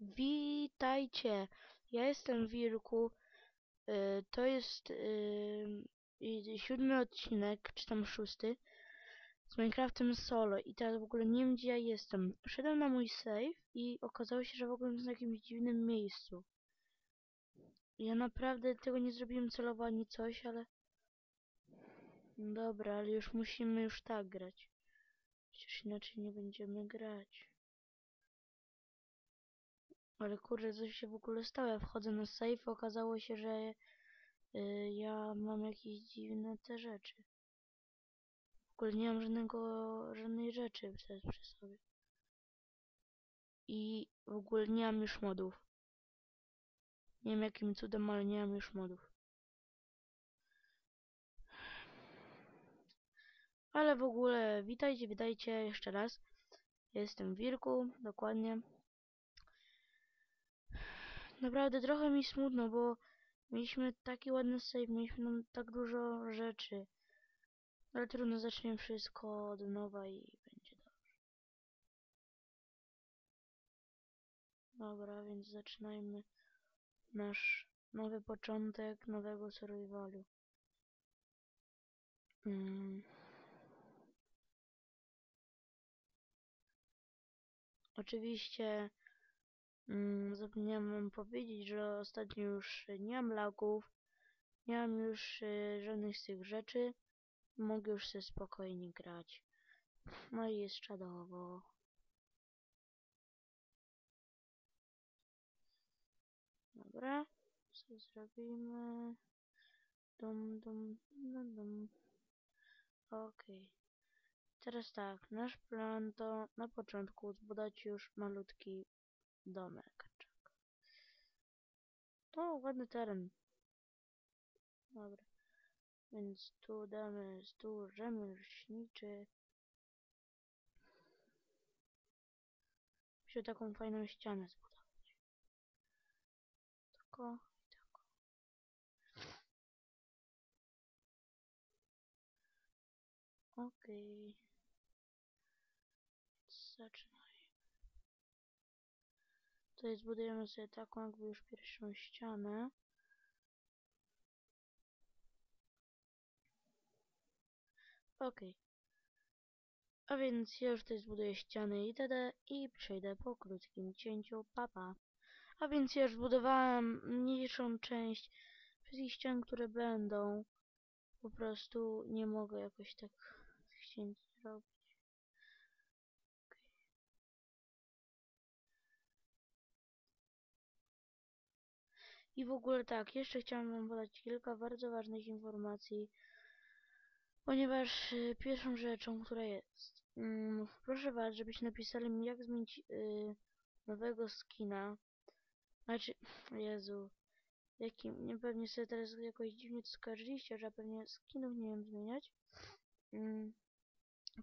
Witajcie, ja jestem Wilku. Y, To jest y, siódmy odcinek, czy tam szósty, z Minecraftem solo. I teraz w ogóle nie wiem gdzie ja jestem. Wszedłem na mój save i okazało się, że w ogóle jestem w jakimś dziwnym miejscu. Ja naprawdę tego nie zrobiłem celowo ani coś, ale... Dobra, ale już musimy już tak grać. Przecież inaczej nie będziemy grać. Ale kurde, co się w ogóle stało? Ja wchodzę na safe, okazało się, że y, ja mam jakieś dziwne te rzeczy. W ogóle nie mam żadnego, żadnej rzeczy teraz przy sobie. I w ogóle nie mam już modów. Nie wiem jakim cudem, ale nie mam już modów. Ale w ogóle witajcie, witajcie jeszcze raz. Jestem Wilku, dokładnie. Naprawdę trochę mi smutno, bo mieliśmy taki ładny save, mieliśmy tam tak dużo rzeczy. Ale trudno, zaczniemy wszystko od nowa i będzie dobrze. Dobra, więc zaczynajmy nasz nowy początek nowego survivalu. Mm. Oczywiście mm, zapomniałem wam powiedzieć, że ostatnio już nie mam lagów, nie mam już y, żadnych z tych rzeczy. Mogę już sobie spokojnie grać. No i jest czadowo. Dobra, co zrobimy? Dum, dum, dum, dum. Okej. Teraz tak, nasz plan to na początku zbudować już malutki domek. To ładny teren. Dobra. Więc tu damy stół rzemieślniczy. Muszę taką fajną ścianę zbudować. Tako i tako. Okej. Zaczynaj. Tutaj zbudujemy sobie taką jakby już pierwszą ścianę. Okej. A więc ja już tutaj zbuduję ściany itd. i przejdę po krótkim cięciu. Papa. A więc ja już zbudowałem mniejszą część wszystkich ścian, które będą. Po prostu nie mogę jakoś tak chcieć zrobić. I w ogóle tak, jeszcze chciałem wam podać kilka bardzo ważnych informacji. Ponieważ y, pierwszą rzeczą, która jest, mm, proszę was, żebyście napisali mi jak zmienić y, nowego skina. Znaczy, Jezu, jakim, nie pewnie sobie teraz jakoś dziwnie to skojarzyliście, że pewnie skinów nie wiem zmieniać. Mm,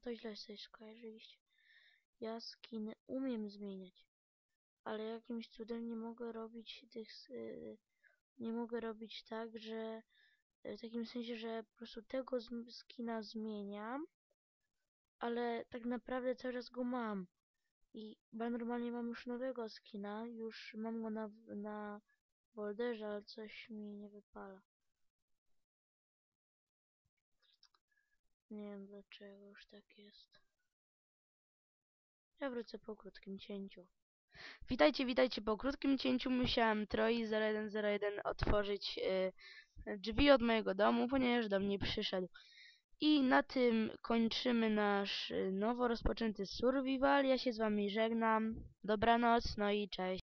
to źle sobie skojarzyliście. Ja skiny umiem zmieniać, ale jakimś cudem nie mogę robić tych, y, nie mogę robić tak, że w takim sensie, że po prostu tego skina zmieniam, ale tak naprawdę cały czas go mam. I bo normalnie mam już nowego skina, już mam go na, na Boulderze, ale coś mi nie wypala. Nie wiem dlaczego już tak jest. Ja wrócę po krótkim cięciu. Witajcie, witajcie po krótkim cięciu. Musiałem Troi 0101 otworzyć y, drzwi od mojego domu, ponieważ do mnie przyszedł. I na tym kończymy nasz y, nowo rozpoczęty survival. Ja się z wami żegnam. Dobranoc, no i cześć.